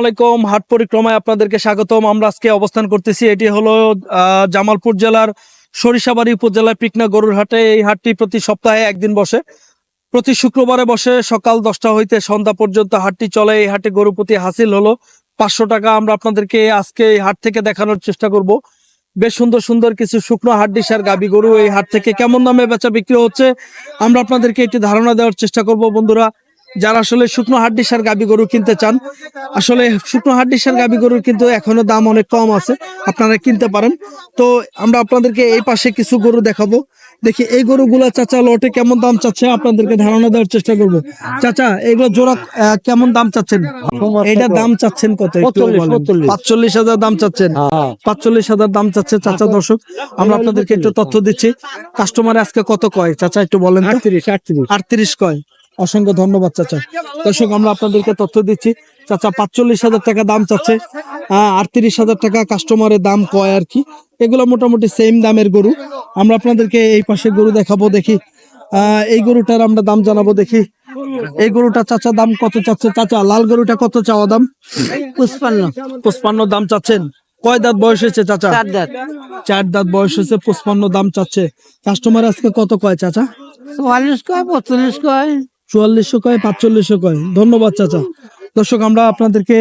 আলাইকুম। হাট পরিক্রমায় আপনাদেরকে স্বাগতম। আমরা আজকে অবস্থান করতেছি, এটি হলো জামালপুর জেলার সরিষাবাড়ি উপজেলার পিকনা গরুর হাটে। এই হাটটি প্রতি সপ্তাহে একদিন বসে। প্রতি শুক্রবারে বসে সকাল দশটা হইতে সন্ধ্যা পর্যন্ত হাটটি চলে। এই হাটে গরু প্রতি হাসিল হলো পাঁচশো টাকা। আমরা আপনাদেরকে আজকে এই হাট থেকে দেখানোর চেষ্টা করব। বেশ সুন্দর সুন্দর কিছু শুকনো হাড্ডিসার গাবি গরু এই হাট থেকে কেমন দামে বেচা বিক্রি হচ্ছে, আমরা আপনাদেরকে একটি ধারণা দেওয়ার চেষ্টা করব বন্ধুরা। যারা আসলে শুকনো হাড্ডিসার গাবি গরু কিনতে চান আসলে শুকনো হাড্ডিসার গাবি গরুর কিন্তু এখনও দাম অনেক কম আছে আপনারা কিনতে পারেন। তো আমরা আপনাদেরকে এই পাশে কিছু গরু দেখাবো। দেখি এই গরুগুলো চাচা লটে কেমন দাম চাচ্ছে আপনাদেরকে ধারণা দেওয়ার চেষ্টা করব। চাচা এগুলো জোড়া কেমন দাম চাচ্ছেন? এটা দাম চাচ্ছেন কত। পাঁচচল্লিশ হাজার দাম চাচ্ছেন। পাঁচচল্লিশ হাজার দাম চাচ্ছে চাচা দর্শক। আমরা আপনাদেরকে একটু তথ্য দিচ্ছি। কাস্টমার আজকে কত কয়? চাচা একটু বলেন আটত্রিশ। আটত্রিশ কয়। অসংখ্য ধন্যবাদ চাচা। দর্শক আমরা আপনাদেরকে তথ্য দিচ্ছি। চাচা পাঁচচল্লিশ হাজার টাকা দাম চাচ্ছে। আটত্রিশ হাজার টাকা কাস্টমারের দাম কয় আর কি? এগুলো মোটামুটি সেম দামের গরু। আমরা আপনাদেরকে এই পাশে গরু দেখাবো দেখি। এই গরুটার আমরা দাম জানাব দেখি। এই গরুটা চাচা দাম কত চাচ্ছে? চাচা লাল গরুটা কত চাওয়া দাম? পুষ্পান্ন পুষ্পান্ন দাম চাচ্ছেন। কয় দাঁত বয়স হয়েছে চাচা? চার দাঁত। চার দাঁত বয়স হয়েছে পুষ্পান্ন দাম চাচ্ছে। কাস্টমার আজকে কত কয় চাচা? চুয়াল্লিশ কয় পঁয়তাল্লিশ কয়। চুয়াল্লিশশো কয় পাঁচচল্লিশশো কয়। ধন্যবাদ চাচা। দর্শক আমরা আপনাদেরকে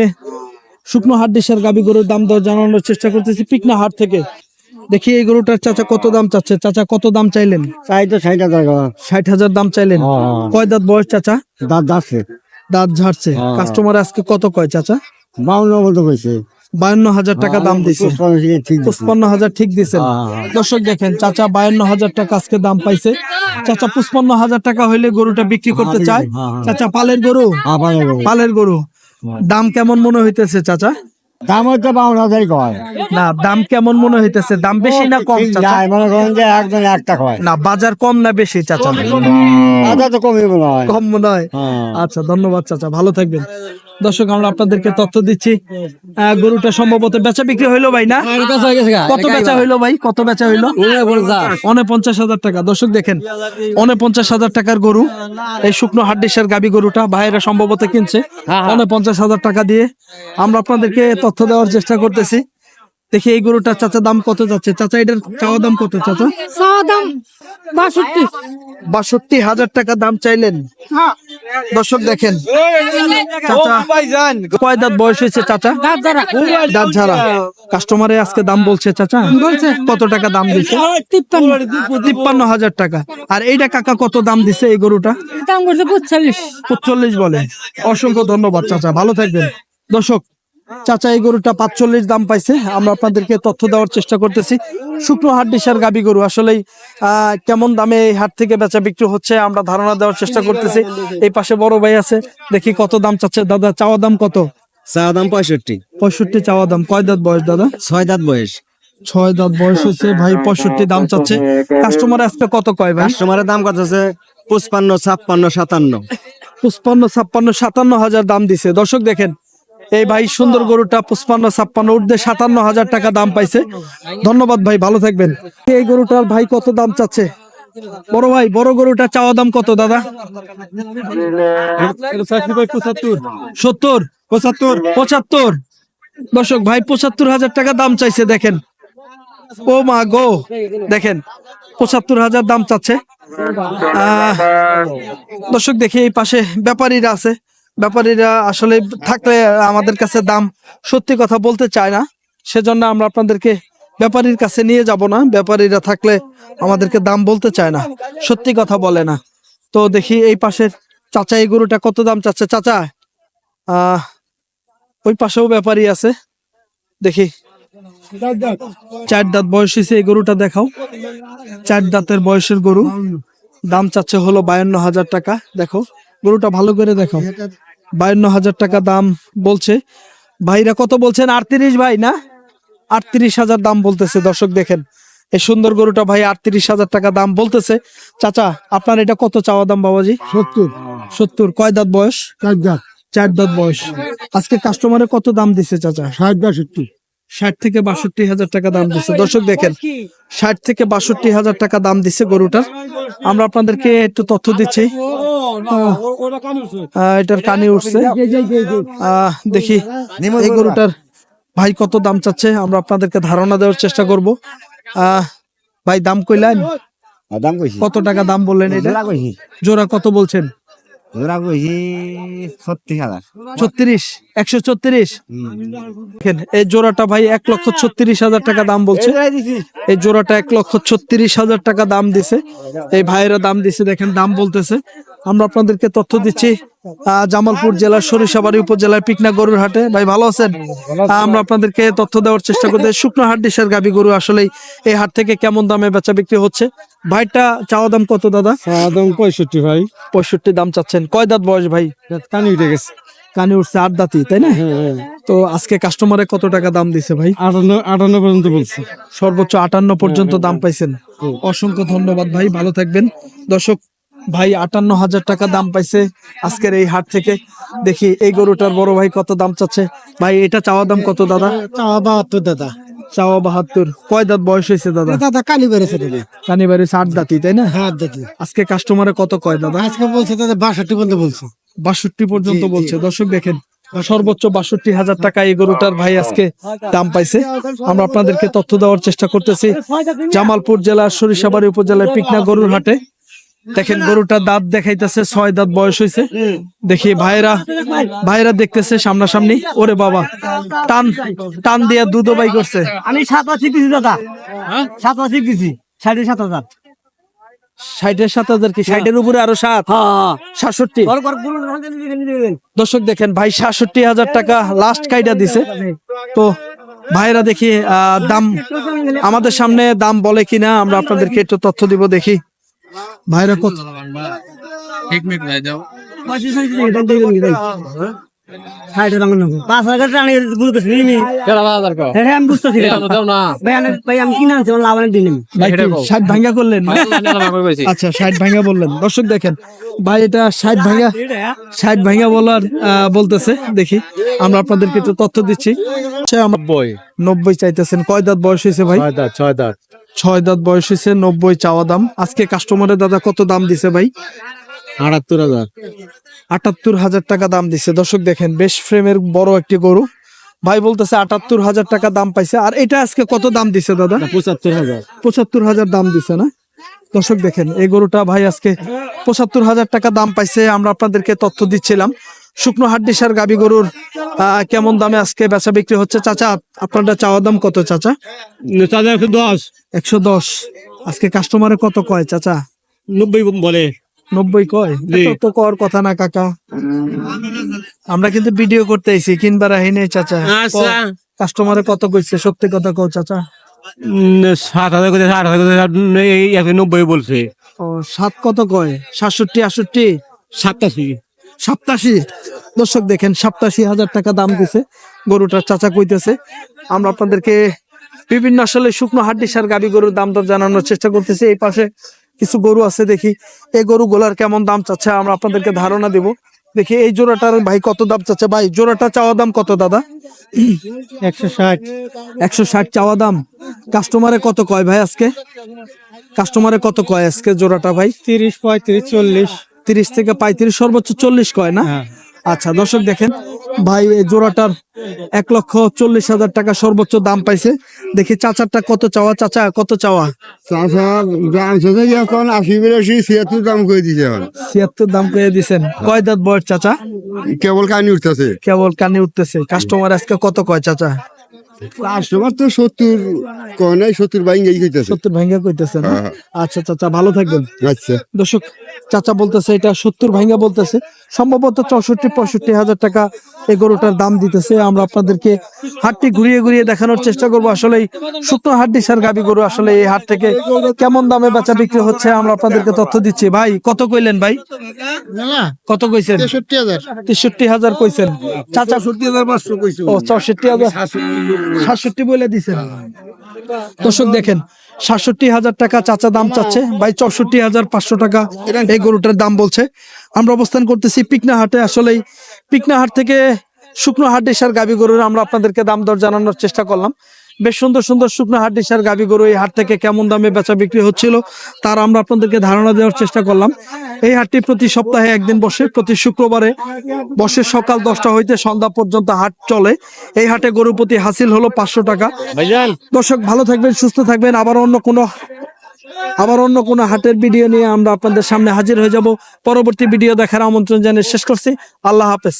শুকনো হাট ডিশের গাবি গরুর দাম দর জানানোর চেষ্টা করতেছি পিকনা হাট থেকে। দেখি এই গরুটার চাচা কত দাম চাচ্ছে? চাচা কত দাম চাইলেন? চাই তো ষাট হাজার ষাট হাজার দাম চাইলেন। হ্যাঁ। কয় দাঁত বয়স চাচা? দাঁত যাচ্ছে দাঁত ঝাড়ছে। হ্যাঁ। কাস্টমার আজকে কত কয় চাচা? বাউন্ন বলতে কইছে। বায়ান্ন হাজার টাকা দাম দিছে। দিছে। পঁচপান্ন হাজার ঠিক দিছেন। হ্যাঁ। দর্শক দেখেন চাচা বায়ান্ন হাজার টাকা আজকে দাম পাইছে। চাচা পঁচপান্ন হাজার টাকা হইলে গরুটা বিক্রি করতে চায়। হ্যাঁ, হ্যাঁ। চাচা পালের গরু? পালের গরু। দাম কেমন মনে হইতেছে চাচা? দাম হচ্ছে বাউন্ন হাজারই কয়। না দাম কেমন মনে হইতেছে? দাম বেশি না কম ঠিক চাচা? মনে করেন যে একজন একটা কয়। না বাজার কম না বেশি চাচা? তো কমই মনে হয়। কম মনে হয়? হ্যাঁ। আচ্ছা ধন্যবাদ চাচা। ভালো থাকবেন। দর্শক আমরা আপনাদেরকে তথ্য দিচ্ছি। গরুটা সম্ভবত বেচা বিক্রি হইল ভাই না? কত বেচা হইল ভাই? কত বেচা হইল? পঞ্চাশ হাজার টাকা। দর্শক দেখেন পঞ্চাশ হাজার টাকার গরু। এই শুকনো হাড্ডিসের গাবি গরুটা ভাইয়েরা সম্ভবত কিনছে। পঞ্চাশ হাজার টাকা দিয়ে আমরা আপনাদেরকে তথ্য দেওয়ার চেষ্টা করতেছি। দেখি এই গরুটা চাচা দাম কত যাচ্ছে? চাচা এটার চাওয়া দাম কত চাচা? দাম বাষট্টি। বাষট্টি হাজার টাকা দাম চাইলেন। দর্শক দেখেন চাচা কয় দাঁত বয়স হয়েছে চাচা? দাঁত ঝাড়া। কাস্টমারে আজকে দাম বলছে চাচা কত টাকা দাম দিছে? তিপ্পান্ন। হাজার টাকা। আর এইটা কাকা কত দাম দিছে এই গরুটা? দাম করছে পঁচল্লিশ বলে। অসংখ্য ধন্যবাদ চাচা ভালো থাকবেন। দর্শক চাচা এই গরুটা পাঁচচল্লিশ দাম পাইছে। আমরা আপনাদেরকে তথ্য দেওয়ার চেষ্টা করতেছি। শুকনো হাট ডিসার গাবি গরু। আসলেই কেমন দামে এই হাট থেকে বেচা বিক্রি হচ্ছে আমরা ধারণা দেওয়ার চেষ্টা করতেছি। এই পাশে বড় ভাই আছে। দেখি কত দাম চাচ্ছে। দাদা চাওয়া দাম কত? চা দাম পঁয়ষট্টি। পঁয়ষট্টি চাওয়া দাম। কয় দাঁত বয়স দাদা? ছয় দাঁত বয়স। ছয় দাঁত বয়স হচ্ছে ভাই পঁয়ষট্টি দাম চাচ্ছে। কাস্টমার আজকে কত কয় ভাই? কাস্টমারের দাম কত আছে? পঁচপান্ন ছাপ্পান্ন সাতান্ন। পুষ্পান্ন ছাপ্পান্ন সাতান্ন হাজার দাম দিছে। দর্শক দেখেন এই ভাই সুন্দর গরুটা পুষ্পান্ন ছাপ্পান্ন উর্ধে সাতান্ন হাজার টাকা দাম পাইছে। ধন্যবাদ ভাই, ভালো থাকবেন। এই গরুটার ভাই কত দাম চাচ্ছে? বড় ভাই, বড় গরুটা চাওয়া দাম কত, দাদা? সত্তর, পঁচাত্তর পঁচাত্তর। দর্শক ভাই, পঁচাত্তর হাজার টাকা দাম চাইছে, দেখেন। ও মা গো, দেখেন, পঁচাত্তর হাজার দাম চাচ্ছে। দর্শক দেখি এই পাশে ব্যাপারীরা আছে। ব্যাপারীরা আসলে থাকলে আমাদের কাছে দাম সত্যি কথা বলতে চায় না। সেজন্য আমরা আপনাদেরকে ব্যাপারীর কাছে নিয়ে যাব না। ব্যাপারীরা থাকলে আমাদেরকে দাম বলতে চায় না। সত্যি কথা বলে না। তো দেখি এই পাশের চাচা, এই গরুটা কত দাম চাচ্ছে? চাচা ওই পাশেও ব্যাপারী আছে। দেখি। চার দাঁত বয়স হয়েছে এই গরুটা, দেখাও। চার দাঁতের বয়সের গরু। দাম চাচ্ছে হলো বায়ান্ন হাজার টাকা। দেখো, গরুটা ভালো করে দেখো বায়ান্ন হাজার টাকা দাম বলছে। ভাইরা কত বলছেন? আটত্রিশ ভাই না? আটত্রিশ হাজার দাম বলতেছে দর্শক দেখেন। এই সুন্দর গরুটা ভাই আটত্রিশ হাজার টাকা দাম বলতেছে। চাচা আপনার এটা কত চাওয়া দাম বাবাজি? সত্তর। সত্তর। কয় দাঁত বয়স? চার দাঁত। চার দাঁত বয়স। আজকে কাস্টমারে কত দাম দিছে চাচা? ষাট বাষট্টি। ষাট থেকে বাষট্টি হাজার টাকা দাম দিচ্ছে দর্শক দেখেন ষাট থেকে বাষট্টি হাজার টাকা দাম দিচ্ছে গরুটার। আমরা আপনাদেরকে একটু তথ্য দিচ্ছি। এটার কানে উঠছে। আহ, দেখি এই গরুটার ভাই কত দাম চাচ্ছে? আমরা আপনাদেরকে ধারণা দেওয়ার চেষ্টা করব। আহ, ভাই দাম কইলেন? কত টাকা দাম বললেন এটা? জোড়া কত বলছেন? জোড়া কইছি ছত্রিশ হাজার। ছত্রিশ একশো ছত্রিশ? এই জোড়াটা ভাই এক লক্ষ ছত্রিশ হাজার টাকা দাম বলছে। এই জোড়াটা এক লক্ষ ছত্রিশ হাজার টাকা দাম দিছে। এই ভাইয়েরা দাম দিছে দেখেন দাম বলতেছে। আমরা আপনাদেরকে তথ্য দিচ্ছি। আহ, জামালপুর জেলার সরিষাবাড়ি উপজেলার পিকনা গরুর হাটে। ভাই ভালো আছেন? আমরা আপনাদেরকে তথ্য দেওয়ার চেষ্টা করতে শুকনো হাট ডিসের গাবি গরু আসলেই এই হাট থেকে কেমন দামে বেচা বিক্রি হচ্ছে? ভাইটা চাওয়া দাম কত দাদা? দাম পঁয়ষট্টি ভাই। পঁয়ষট্টি দাম চাচ্ছেন। কয় দাঁত বয়স ভাই? কানি উঠে গেছে। কানে উঠছে আট দাঁতই তাই না? তো আজকে কাস্টমারে কত টাকা দাম দিছে ভাই? আটান্ন আটান্ন পর্যন্ত বলছে। সর্বোচ্চ আটান্ন পর্যন্ত দাম পাইছেন। অসংখ্য ধন্যবাদ ভাই। ভালো থাকবেন। দর্শক ভাই আটান্ন হাজার টাকা দাম পাইছে আজকের এই হাট থেকে। দেখি এই গরুটার বড় ভাই কত দাম চাচ্ছে। ভাই এটা চাওয়া দাম কত দাদা? চাওয়া বাহাত্তর দাদা। চাওয়া বাহাত্তর। কয় দাঁত বয়স হয়েছে দাদা? দাদা বেড়েছে তাই না? হ্যাঁ আজকে কাস্টমারে কত কয় দাদা? আজকে বলছে দাদা বাষট্টি পর্যন্ত বলছে। বাষট্টি পর্যন্ত বলছে। দর্শক দেখেন সর্বোচ্চ বাষট্টি হাজার টাকা এই গরুটার ভাই আজকে দাম পাইছে। আমরা আপনাদেরকে তথ্য দেওয়ার চেষ্টা করতেছি। জামালপুর জেলার সরিষাবাড়ি উপজেলার পিকনা গরুর হাটে। দেখেন গরুটা দাঁত দেখাইতেছে ছয় দাঁত বয়স হয়েছে দেখি ভাইরা ভাইরা দেখতেছে সামনাসামনি। ওরে বাবা টান টান দিয়া দুধ বাই করছে। আমি সাত আশি দিছি দাদা। দিছি সাড়ে সাত হাজার। ষাটের সাত হাজার কি? ষাটের উপরে আরও সাত? সাতষট্টি? দর্শক দেখেন ভাই সাতষট্টি হাজার টাকা লাস্ট কাইডা দিছে। তো ভাইরা দেখি দাম আমাদের সামনে দাম বলে কিনা আমরা আপনাদেরকে একটু তথ্য দিব দেখি। ভাইরা কত? পাঁচ হাজার টাকা বুঝতেছি আমি বুঝতেছি ভাই আমি কিনে আনছি লাভ অনেক দিন ষাট ভাঙ্গা করলেন। আচ্ছা ষাট ভাঙ্গা বললেন। দর্শক দেখেন ভাই এটা ষাট ভাঙ্গা ষাট ভাঙ্গা বলার আহ, বলতেছে। দেখি আমরা আপনাদেরকে একটু তথ্য দিচ্ছি। আচ্ছা, আমার বই নব্বই চাইতেছেন। কয় দাঁত বয়স হয়েছে ভাই? ছয় দাঁত ছয় দাঁত। ছয় দাঁত বয়স হয়েছে নব্বই চাওয়া দাম। আজকে কাস্টমারের দাদা কত দাম দিছে ভাই? আটাত্তর হাজার। আটাত্তর হাজার টাকা দাম দিছে। দর্শক দেখেন বেশ ফ্রেমের বড় একটি গরু। ভাই বলতেছে আটাত্তর হাজার টাকা দাম পাইছে। আর এটা আজকে কত দাম দিছে দাদা? পঁচাত্তর হাজার। পঁচাত্তর হাজার দাম দিছে না? দর্শক দেখেন এই গরুটা ভাই আজকে পঁচাত্তর হাজার টাকা দাম পাইছে। আমরা আপনাদেরকে তথ্য দিচ্ছিলাম। শুকনো হাড্ডিসার গাবি গরুর কেমন দামে আজকে বেচা বিক্রি হচ্ছে? চাচা আপনারটা চাওয়ার দাম কত চাচা? একশো দশ। একশো দশ। আজকে কাস্টমারে কত কয় চাচা? নব্বই বলে। নব্বই কয়? তো কর কথা না কাকা। আমরা কিন্তু ভিডিও করতে আইছি কিনবার আহি নেই চাচা। আচ্ছা। কাস্টমারে কত কইছে? সত্যি কথা কও চাচা। সাত হাজার করে আট হাজার করে এই নব্বই বলছে। ও সাত কত কয়? সাতষট্টি আটষট্টি? সাতাশি। সাপ্তাশি। দর্শক দেখেন সাপ্তাশি হাজার টাকা দাম দিছে। গরুটার চাচা কইতেছে আমরা আপনাদেরকে বিভিন্ন আসলে শুকনো হাড্ডি সার গাবি গরুর দাম দর জানানোর চেষ্টা করতেছি। এই পাশে কিছু গরু আছে দেখি। এই গরু গুলার কেমন দাম চাচ্ছে আমরা আপনাদেরকে ধারণা দিব। দেখি এই জোড়াটার ভাই কত দাম চাচ্ছে? ভাই জোড়াটা চাওয়া দাম কত দাদা? একশো ষাট। একশো ষাট চাওয়া দাম। কাস্টমারে কত কয় ভাই আজকে? কাস্টমারে কত কয় আজকে জোড়াটা ভাই? তিরিশ পঁয়ত্রিশ চল্লিশ। তিরিশ থেকে পঁয়ত্রিশ সর্বোচ্চ চল্লিশ কয় না? হ্যাঁ। আচ্ছা দর্শক দেখেন ভাই এই জোড়াটার এক লক্ষ চল্লিশ হাজার টাকা সর্বোচ্চ দাম পাইছে। দেখি চাচারটা কত চাওয়া? চাচা কত চাওয়া? চাষা দাম এখন আশি বিরাশি ছিয়াত্তর দাম করে দিছে এখন। ছিয়াত্তর দাম পেয়ে দিছেন। কয় দাঁত বয়স চাচা? কেবল কাহিনী উঠতেছে। কেবল কানে উঠতেছে। কাস্টমার আজকে কত কয় চাচা? কাস্টমার তো সত্তর কয় সত্তর বাইং এই সত্তর ভাঙ্গা কইতেছে না? হ্যাঁ। আচ্ছা চাচা ভালো থাকবেন। আচ্ছা। দর্শক চাচা বলতেছে এটা সত্তর ভাঙ্গা বলতেছে। সম্ভবত চৌষট্টি পঁয়ষট্টি হাজার টাকা এই গরুটার দাম দিতেছে। আমরা আপনাদেরকে হাটটি ঘুরিয়ে ঘুরিয়ে দেখানোর চেষ্টা করব। আসলে শুকনো হাড্ডি সার গাবি গরু আসলে এই হাট থেকে কেমন দামে বেচা বিক্রি হচ্ছে আমরা আপনাদেরকে তথ্য দিচ্ছি। ভাই কত কইলেন ভাই? কত কইছেন? তেষট্টি হাজার। তেষট্টি হাজার কইছেন। চাচা সত্তর হাজার পাঁচশো কইছো ও চৌষট্টি হাজার। সাতষট্টি বলে দিছেন দর্শক দেখেন সাতষট্টি হাজার টাকা চাচা দাম চাচ্ছে। ভাই চৌষট্টি হাজার পাঁচশো টাকা এই গরুটার দাম বলছে। আমরা অবস্থান করতেছি পিকনা হাটে আসলেই পিকনা হাট থেকে শুকনো হাট ডিসার গাবি গরুর আমরা আপনাদেরকে দাম দর জানানোর চেষ্টা করলাম। বেশ সুন্দর সুন্দর শুকনো হাট ডিসার গাবি গরু এই হাট থেকে কেমন দামে বেচা বিক্রি হচ্ছিল তার আমরা আপনাদেরকে ধারণা দেওয়ার চেষ্টা করলাম। এই হাটটি প্রতি সপ্তাহে একদিন বসে প্রতি শুক্রবারে বসে সকাল দশটা হইতে সন্ধ্যা পর্যন্ত হাট চলে। এই হাটে গরু প্রতি হাসিল হলো পাঁচশো টাকা। দর্শক ভালো থাকবেন সুস্থ থাকবেন। আবার অন্য কোনো আবার অন্য কোনো হাটের ভিডিও নিয়ে আমরা আপনাদের সামনে হাজির হয়ে যাব। পরবর্তী ভিডিও দেখার আমন্ত্রণ জানিয়ে শেষ করছি। আল্লাহ হাফেজ।